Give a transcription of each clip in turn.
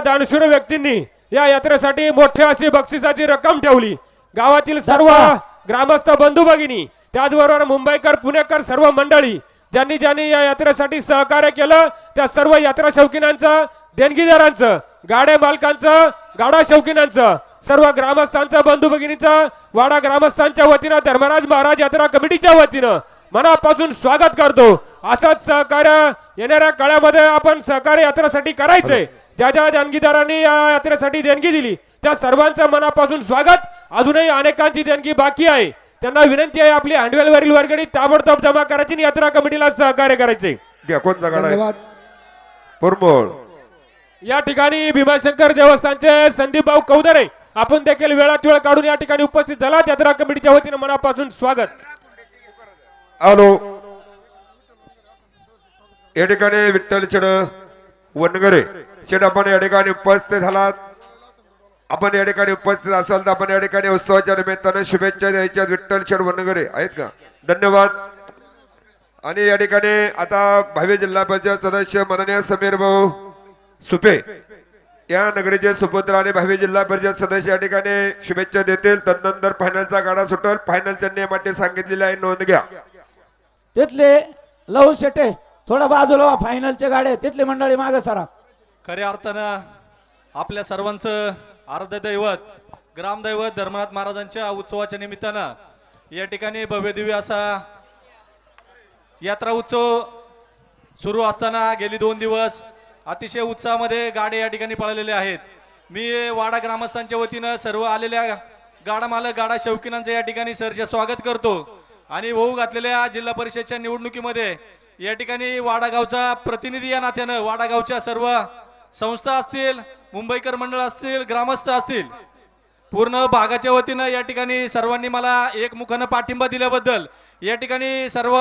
दानशूर व्यक्तींनी या यात्रेसाठी मोठ्या अशी बक्षिसाची रक्कम ठेवली. गावातील सर्व ग्रामस्थ बंधू भगिनी त्याचबरोबर मुंबईकर पुणेकर सर्व मंडळी ज्यांनी ज्यांनी या यात्रेसाठी सहकार्य केलं त्या सर्व यात्रा शौकीनांचं देणगीदारांचं गाड्या मालकांचं गाडा शौकीनांचं सर्व ग्रामस्थांचं बंधू भगिनीचं वाडा ग्रामस्थांच्या वतीनं धर्मराज महाराज यात्रा कमिटीच्या वतीनं मनापासून स्वागत करतो. असंच सहकार्य येणाऱ्या काळामध्ये आपण सहकार्य यात्रेसाठी करायचंय. ज्या ज्या देणगीदारांनी या यात्रेसाठी देणगी दिली त्या सर्वांचं मनापासून स्वागत. अजूनही अनेकांची देणगी बाकी आहे. त्यांना विनंती आहे आपली हँडवेलवरील वर्गणी ताबडतोब जमा करायची आणि यात्रा कमिटीला सहकार्य करायचे. या ठिकाणी भीमाशंकर देवस्थानचे संदीप भाऊ कौदरे आपण देखील वेळात वेळ काढून या ठिकाणी उपस्थित झाला. यात्रा कमिटीच्या वतीनं मनापासून स्वागत. आलो या ठिकाणी विठ्ठल छेड वनगरे छेड आपण या ठिकाणी उपस्थित झालात. आपण या ठिकाणी उपस्थित असाल तर आपण या ठिकाणी उत्सवाच्या निमित्तानं शुभेच्छा द्यायच्या. विठ्ठल छेड वनगरे आहेत का? धन्यवाद. आणि या ठिकाणी आता भावी जिल्हा परिषद सदस्य माननीय समीर भाऊ सुपे या नगरीचे सुपुत्र आणि भावी जिल्हा परिषद सदस्य या ठिकाणी शुभेच्छा देतील. तदनंतर फायनलचा गाडा सुटल. फायनलच्या नियमाटी सांगितलेली आहे. नोंद घ्या. तिथले लहू शेटे थोडा बाजूला व्हा, फायनलचे गाड्या तिथली मंडळी मागे सरा. खऱ्या अर्थानं आपल्या सर्वांचं आराध्य दैवत ग्रामदैवत धर्मनाथ महाराजांच्या उत्सवाच्या निमित्तानं या ठिकाणी भव्यदिव्य असा यात्रा उत्सव सुरू असताना गेली दोन दिवस. अतिशय उत्साहामध्ये गाड्या या ठिकाणी पळालेल्या आहेत. मी वाडा ग्रामस्थांच्या वतीनं सर्व आलेल्या गाडा मालक गाडा शौकीनांचं या ठिकाणी सरचे स्वागत करतो. आणि होऊ घातलेल्या जिल्हा परिषदच्या निवडणुकीमध्ये या ठिकाणी वाडागावचा प्रतिनिधी या नात्यानं वाडागावच्या सर्व संस्था असतील मुंबईकर मंडळ असतील ग्रामस्थ असतील पूर्ण भागाच्या वतीनं या ठिकाणी सर्वांनी मला एकमुखानं पाठिंबा दिल्याबद्दल या ठिकाणी सर्व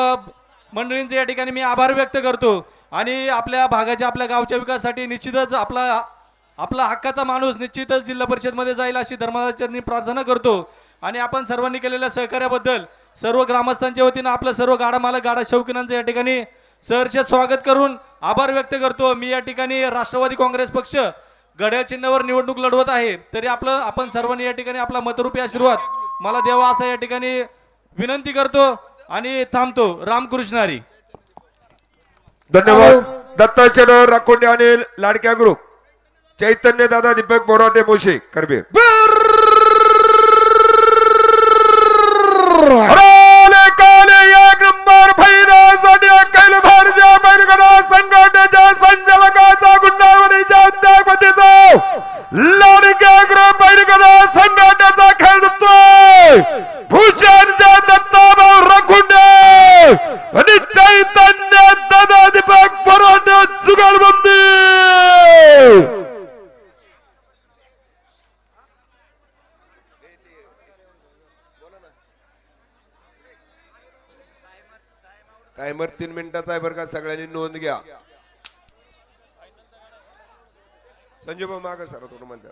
मंडळींचे या ठिकाणी मी आभार व्यक्त करतो. आणि आपल्या भागाच्या आपल्या गावच्या विकासासाठी निश्चितच आपला आपला हक्काचा माणूस निश्चितच जिल्हा परिषदमध्ये जाईल अशी धर्माचरणी प्रार्थना करतो. आणि आपण सर्वांनी केलेल्या सहकार्याबद्दल सर्व ग्रामस्थांच्या वतीनं आपलं सर्व गाडा मालक गाडा शौकीनांचं या ठिकाणी सरचे स्वागत करून आभार व्यक्त करतो. मी या ठिकाणी राष्ट्रवादी काँग्रेस पक्ष गड्या चिन्हावर निवडणूक लढवत आहे. तरी आपलं आपण सर्वांनी या ठिकाणी आपला मतरूपी आशीर्वाद मला द्यावा असा या ठिकाणी विनंती करतो. आणि थांबतो रामकृष्णारी धन्यवाद. दत्ताचरण राखोंडे आणि लाडक्या ग्रुप. चैतन्य दादा दीपक बोराटे मोशे करबीर संघटनेच्या संचालकाचा गुंडावरीच्या अध्यक्षपतीचा लाडक्या ग्रुप बैलगाडा संघटनेचा खेळ जपतोय भूषणच्या दत्ताभाऊ रखुंडे आणि चैतन्य दादा दीपक बोराटे जुगाडबंदी. टायमर तीन मिनिटाचा आहे बरं का सगळ्यांनी नोंद घ्या. संजय मागं सर थोडं म्हणतात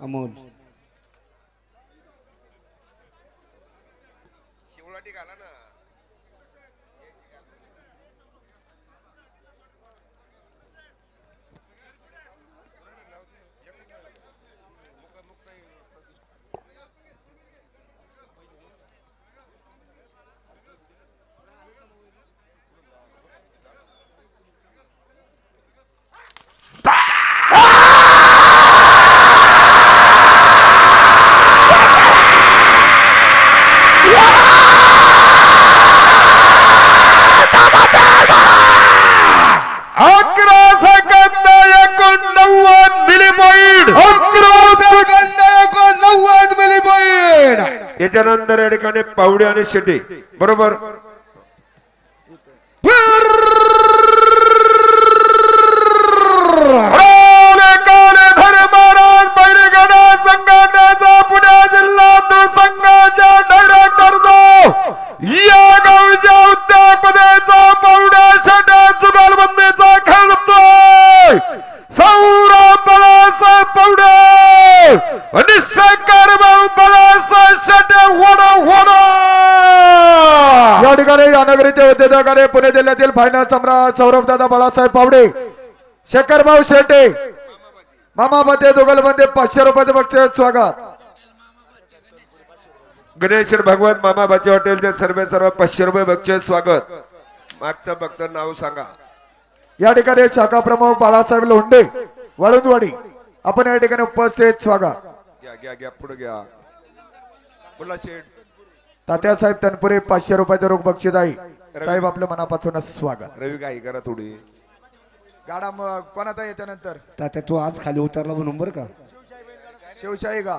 અમૂલ याच्यानंतर या ठिकाणी पावडे आणि शेटे. बरोबर? प्रकारे या नगरीचे उद्योजकाने पुणे जिल्ह्यातील फायनल सम्राट सौरभदादा बाळासाहेब पावडे शेखरभाऊ शेटे मामापते दोघलमध्ये पाचशे रुपयाचे बक्षीस स्वागत. गणेश भगवत मामा बाची हॉटेलचे सर्वे सर्व पाचशे रुपये बक्षीस स्वागत. मागचं भक्त नाव सांगा. या ठिकाणी शाखा प्रमुख बाळासाहेब लोंढे वळूनवाडी आपण या ठिकाणी उपस्थित स्वागत. घ्या घ्या घ्या पुढे घ्या. बोला शेठ. तात्यासाहेब तनपुरे पाचशे रुपयाचे रोख बक्षीस आहे. साहेब आपल्या मनापासूनच स्वागत. रवी काही करा थोडी. गाडा मग कोणाचा याच्यानंतर? तात्या तू आज खाली उतरला म्हणून बरं का? शिवशाही का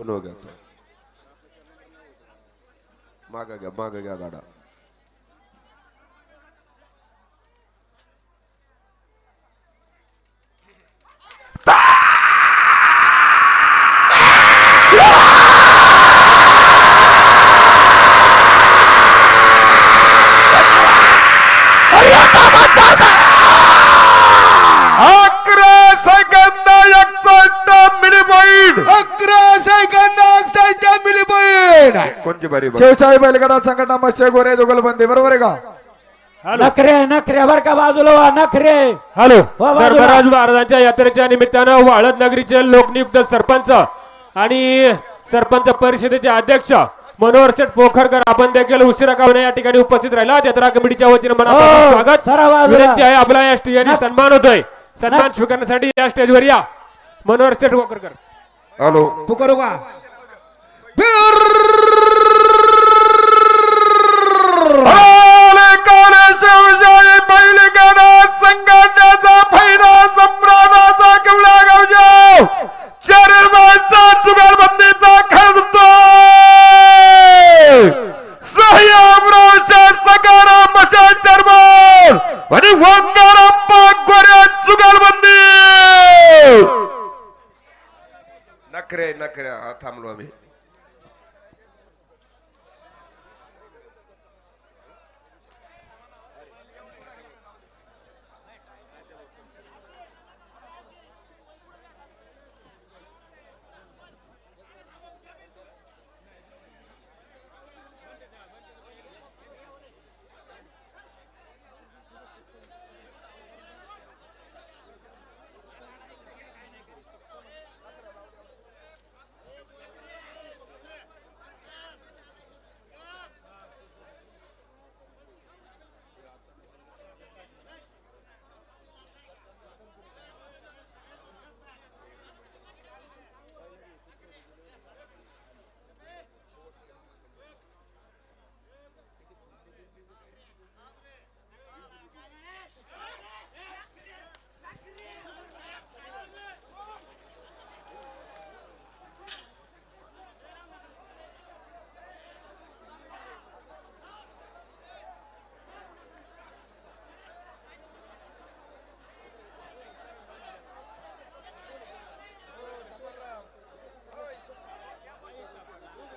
पुन्हा घ्या तो घ्या मागा घ्या गाडा अकरा सेकंद एकसष्ट मिली पॉईंट अकरा सेकंद मिली कोणची बारी बघ. शिवशाही बैलगाडा संघटना मत्स्य गोरे बरोबर आहे का? हॅलो. नखरे नखरे बर का बाजूला व्हा नखरे. हॅलो. वा, वा, धर्मराज महाराजांच्या यात्रेच्या निमित्तानं वाळद नगरीचे लोकनियुक्त सरपंच आणि सरपंच परिषदेचे अध्यक्ष मनोहर शेठ पोखरकर आपण देखील उशिरा का या ठिकाणी उपस्थित राहिला. यात्रा कमिटीच्या वतीने मनापासून हो, स्वागत. बाजूला. विनंती आहे आपला या स्टेजने नक- सन्मान होतोय. सन्मान स्वीकारण्यासाठी या स्टेजवर या. मनोहर शेठ पोखरकर. हॅलो. तू करू का आले काले शिवशाही बैलगाडा संघटनेचा फायदा सम्राटाचा किवळा गावजा. चरमाचा जुगारबंदीचा मशा आणि गोऱ्या जुगारबंदी. नखरे नखरे हा थांबलो आम्ही.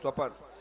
Tua palavra.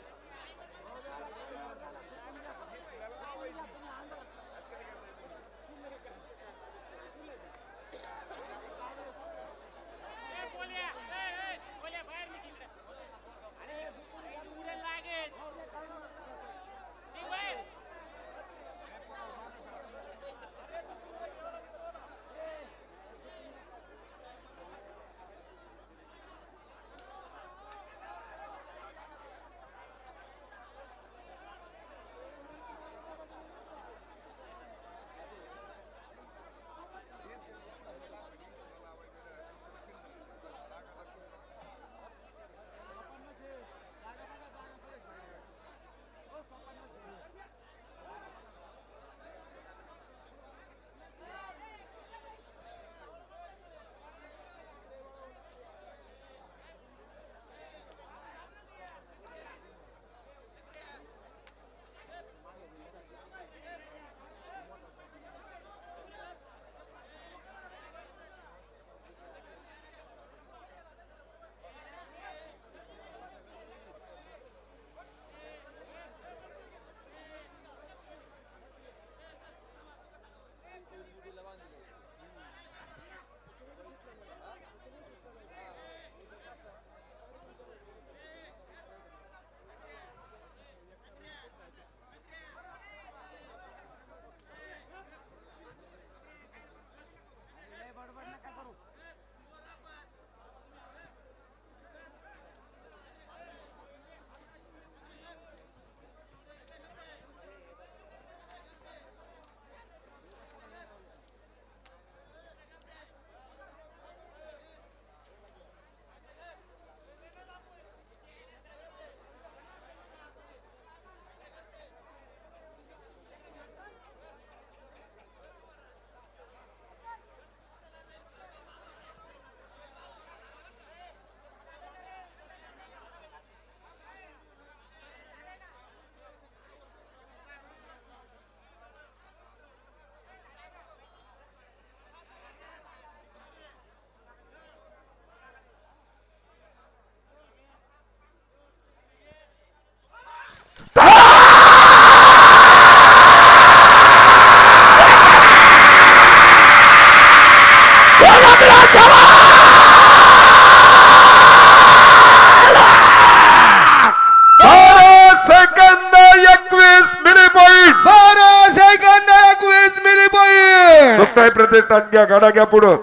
प्रतिष्ठान घ्या गाडा घ्या पुढं.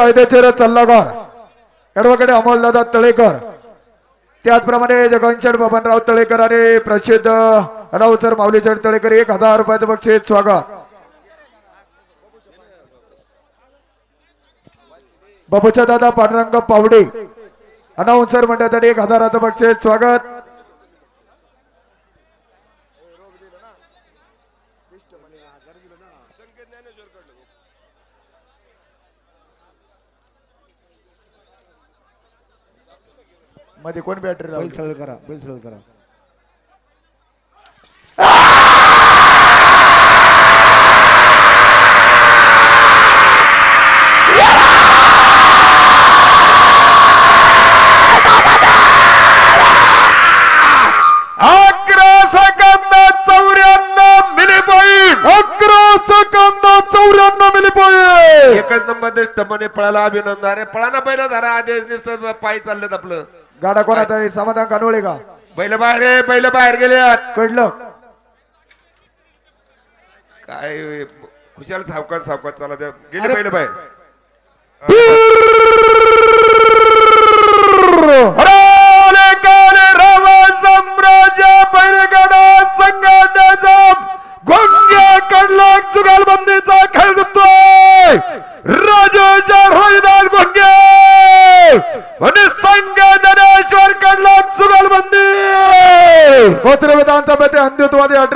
कायदेशीर सल्लागार ॲडव्होकेट अमोलदादा तळेकर. त्याचप्रमाणे जगनचंद बबनराव तळेकर आणि प्रसिद्ध रावसर माऊलीचंद तळेकर एक हजार रुपयाचं बक्षीस स्वागत. बाबूचा दादा पांडुरंग पावडे अनाउन्सर मंडळासाठी एक हजाराचं बक्षीस स्वागत. मध्ये कोण बॅटरी बैल लावली? सरळ करा बैल सरळ करा. अकरा सेकंद चौऱ्याण्णव मिली पॉईंट अकरा सेकंद चौऱ्याण्णव मिली पॉईंट एकच नंबर दिष्टपणे पळाला अभिनंदन. अरे पळाना पहिला धरा आदेश दिसत पायी चाललेत आपलं. गाडा कोणाचा आहे? समाधान कानवळे का? बैल बाहेर आहे बैल बाहेर गेल्यात कडलं. काय खुशाल सावकाश सावकाश चाला द्या. गेले बैल बाहेर.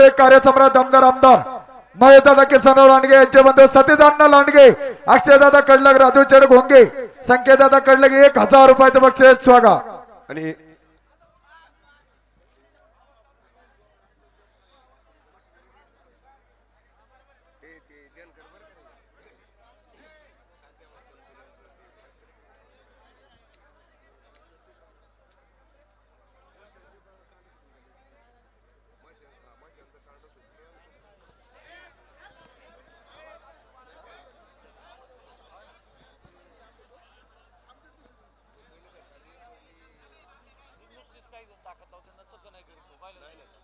पुढे अड्रे कार्यसम्राट आमदार आमदार. महेशदादा किसन लांडगे यांचे बंधू सतीदांना लांडगे अक्षयदादा कडलग राजू चेड घोंगे संकेतदादा कडलग एक हजार रुपयाचं बक्षीस स्वागत आणि Gracias.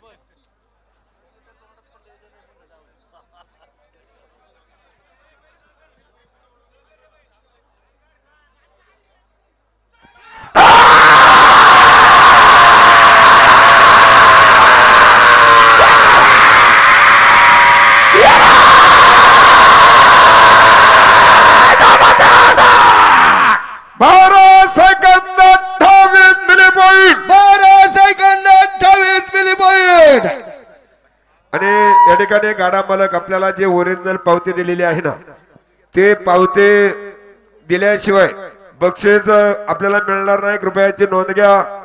बारा या गाडा मालक आपल्याला जे ओरिजिनल पावती दिलेली आहे ना ते पावते दिल्याशिवाय बक्षीस आपल्याला मिळणार नाही. कृपयाची नोंद घ्या.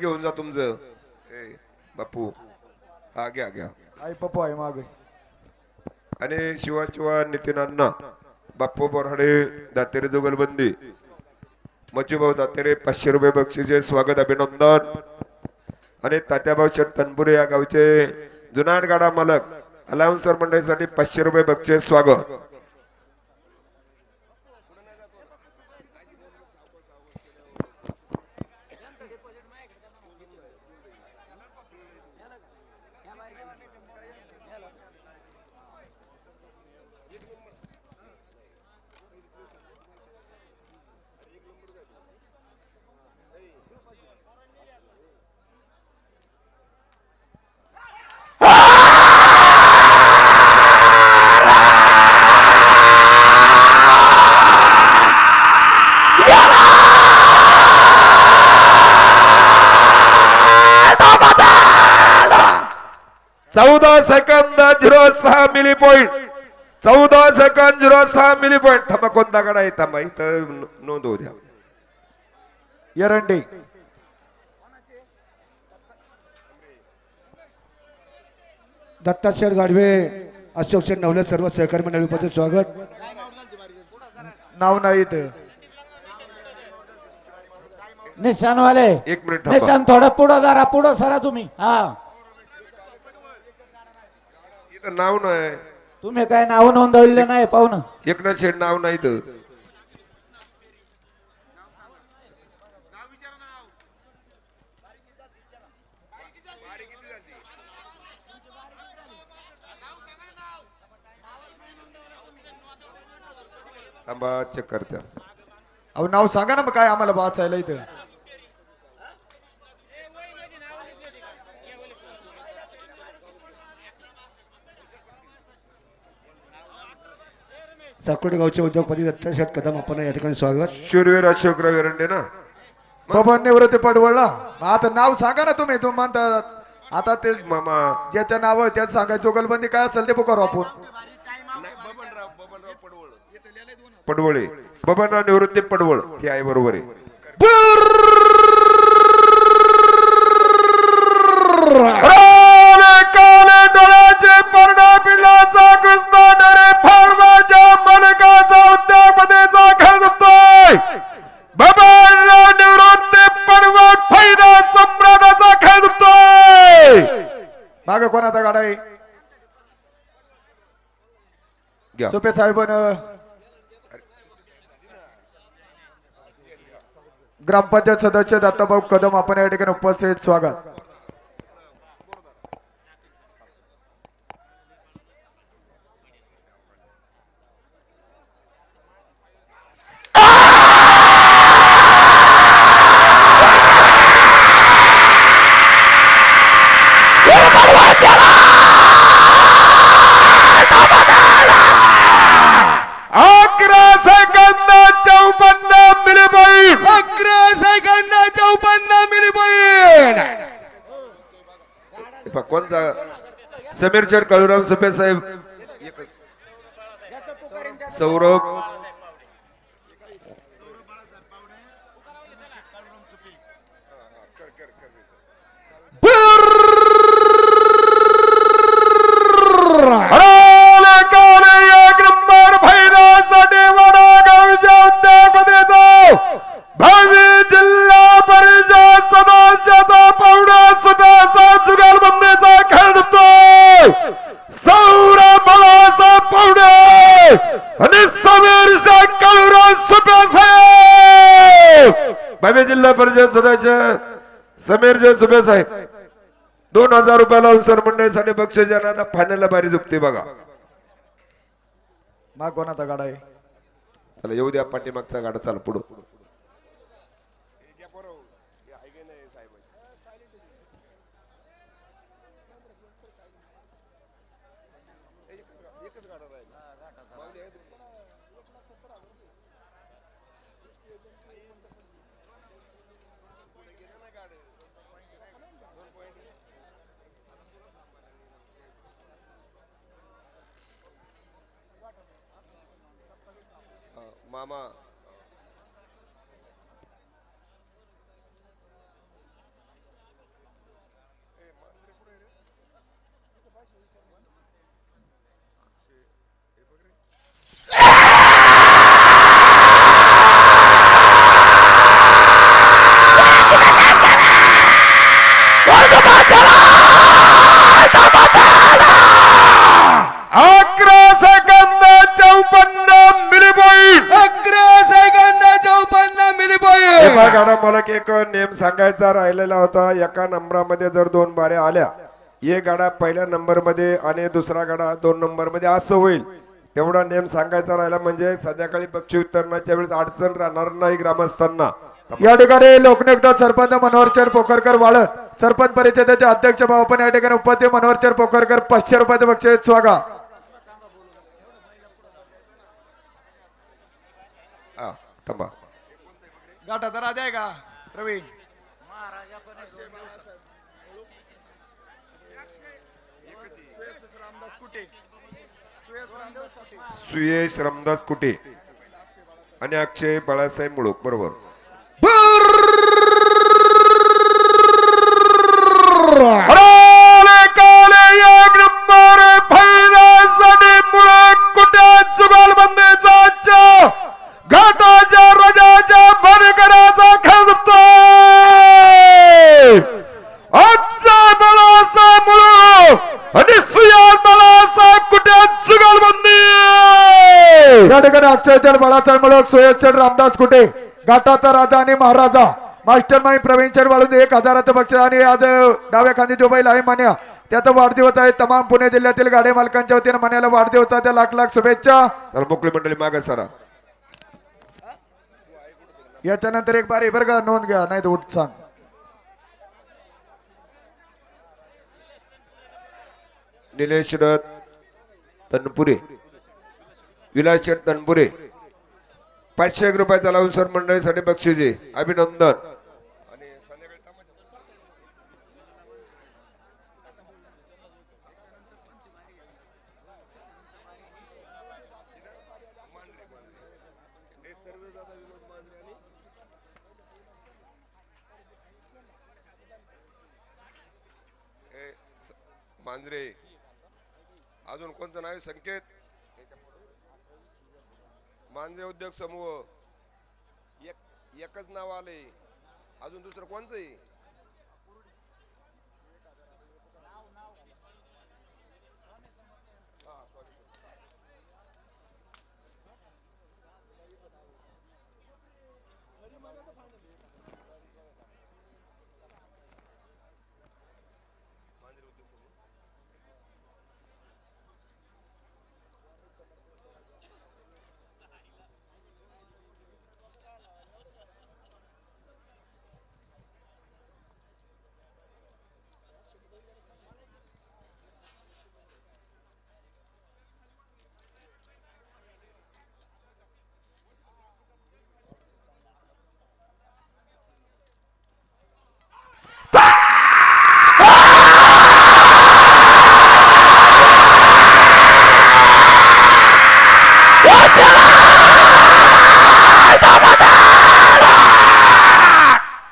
घेऊन जा तुमचं. ए, बापू. हा घ्या घ्या. आई पप्पू आहे मागे. आणि शिवा शिवा नितीन अण्णा बाप्पू बोराडे दातेरे जुगलबंदी. मच्छूभाऊ दातेरे पाचशे रुपये बक्षीचे स्वागत अभिनंदन. आणि तात्याभाऊ शेठ तनपुरे या गावचे जुनाट गाडा मालक अलाउन्सर मंडळीसाठी पाचशे रुपये बक्षीस स्वागत. सेकंद झिरो सहा मिली पॉइंट चौदा सेकंद झिरो सहा मिली पॉइंट थांबा कोणता गाडा आहे? थांबा इथं नोंद होऊ द्या. एरंडे. दत्तात्रय गाडवे अशोक शेठ नवले सर्व सहकारी मंडळी उपस्थित स्वागत. नाव नाही इथं. निशानवाले. एक मिनिट निशान थोडं पुढं जरा पुढं सरा तुम्ही. हा. इथं नाव नाही. तुम्ही काय नाव नोंदवलेलं नाही पाहुणं एकनाथ शेठ नाव नाही इथं. थांबा चेक करत्या अहो नाव सांगा ना मग काय आम्हाला वाचायला इथं. साकोटे गावचे उद्योगपती दत्तात्रय शेठ कदम आपण या ठिकाणी स्वागत. शूरवीर अशोकराव एरंडे ना? बबन निवृत्ती पडवळला. मग आता नाव सांगा ना तुम्ही तुम्ही म्हणता आता ते मामा. ज्याचं नाव आहे त्यात सांगा जुगलबंदी काय असेल ते पुकारू आपण. पडवळे. बबनराव निवृत्ती पडवळ. ते आहे बरोबर आहे. डरे फार्माच्या मनकाचा निवृत्ती फैदा सम्राटाचा खेळतोय माग कोणाचा गाडा आहे घ्या. सोपे साहेब ग्रामपंचायत सदस्य दत्ताभाऊ कदम आपण या ठिकाणी उपस्थित स्वागत. समीर चेड काळूराम सुपे साहेब. सौरभ. पावडे आणि समीर शेख काळूराव सुपे साहेब! भावी जिल्हा परिषद सदस्य समीर जे सुपे साहेब. दोन हजार रुपयाला अवसर मंडळीसाठी बक्षीस ज्यांना आता फायनलला बारी झुकते बघा. माग कोणाचा गाडा आहे. चला येऊ द्या पाठीमागचा गाडा चाल पुढं. मामा अकरा सेकंद चौपन्न मिली पॉईंट अकरा सेकंद चौपन्न मिली हे बघा गाडा मला एक नेम सांगायचा राहिलेला होता. एका नंबरामध्ये जर दोन बाऱ्या आल्या एक गाडा पहिल्या नंबरमध्ये आणि दुसरा गाडा दोन नंबरमध्ये असं होईल. तेवढा नेम सांगायचा राहिला म्हणजे संध्याकाळी पक्षी वितरणाच्या वेळेस अडचण राहणार नाही ग्रामस्थांना. या ठिकाणी लोकनियुक्त सरपंच मनोहरचंद पोखरकर वाळत सरपंच परिषदेचे अध्यक्ष भाऊ पण या ठिकाणी उपाध्यक्ष मनोहरचंद पोखरकर पाचशे रुपयाचे बक्षीस स्वागत हा, थांबा. गाठाचा राजा आहे का? प्रवीण. सुयश रामदास कुटे आणि अक्षय बाळासाहेब मुळूक बरोबर. कुटे जुगलबंदीचा आजच्या ठिकाणी अक्षयचंद बाळासाहेब मळक सुयशचंद रामदास कुटे घाटाचा राजा आणि महाराजा मास्टर माइंड प्रवीणचंद वाळून एक हजाराचं बक्षीस आणि आज डाव्या खांदी जो बैल आहे मान्या. त्याचा वाढदिवस आहे तमाम पुणे जिल्ह्यातील गाडी मालकांच्या वतीने मान्याला वाढदिवसाच्या लाख लाख शुभेच्छा. तर मोकळी मंडळी मागे सरा. याच्यानंतर एक बारी बरं का नोंद घ्या नाही तर उठ सांग. निलेश रथ तनपुरे. विलास तनपुरे. पाचशे एक रुपयाचा लावून सर मंडळीसाठी बक्षिसे. अभिनंदन. मांजरे. अजून कोणतं नाव आहे? संकेत? मांजरे उद्योग समूह एक एकच नाव आले अजून दुसरं कोणचं आहे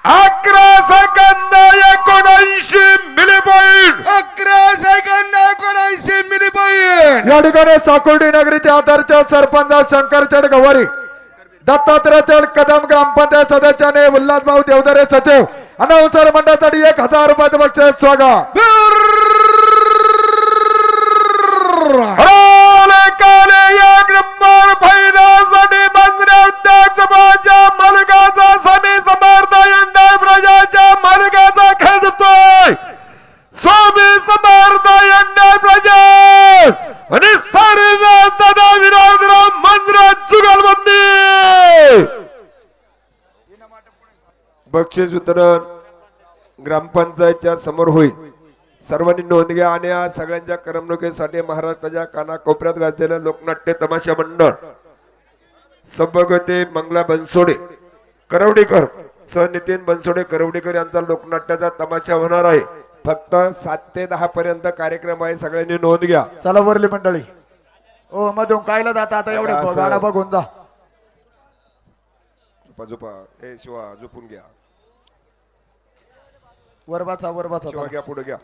अकरा सेकंद एकोणऐंशी मिली पॉईंट अकरा सेकंद एकोणऐंशी मिली या ठिकाणी साकुर्डी नगरीचे आदर्श सरपंच शंकरचंद गवारी दत्तात्रय कदम ग्रामपंचायत सदस्याने उल्हास भाऊ देवदरे सचिव अनाउन्सर मंडळासाठी एक हजार रुपयाचं बक्षीस स्वागत. अरे काले एक नंबर मालकाचा बक्षीस वितरण ग्रामपंचायतच्या समोर होईल. सर्वांनी नोंद घ्या आणि आज सगळ्यांच्या करमणुकीसाठी महाराष्ट्राच्या कानाकोपऱ्यात गाजलेलं लोकनाट्य तमाशा मंडळ. सभागती मंगला बनसोडे करवडीकर सह नितीन बनसोडे करवडीकर यांचा लोकनाट्याचा तमाशा होणार आहे. फक्त सात ते दहा पर्यंत कार्यक्रम आहे सगळ्यांनी नोंद घ्या. चला वरली मंडळी. ओ मधून कायला जाता आता एवढे असं. गाडा बघून जा. झोपा झोपा. ए शिवा झोपून घ्या. वर बसा वर बसा शिवा चला. घ्या पुढे घ्या